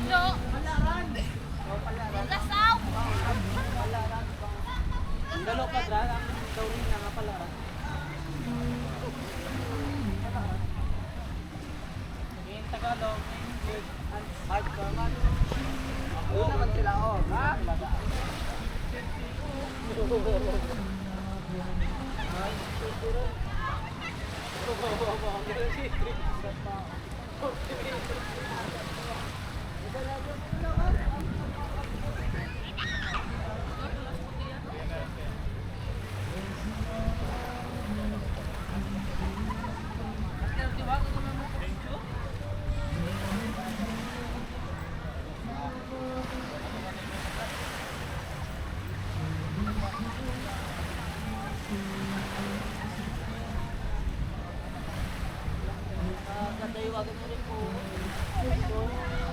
Ano? Malaran. Lasaw. Malaran. Ang dalo pa dra, ang gawin na nga palaran. In Tagalog, English, and hard German. Ako naman sila, oh. Ha? Ay, siguro. Oh, oh, oh, oh. daywagon na rin po. Yes,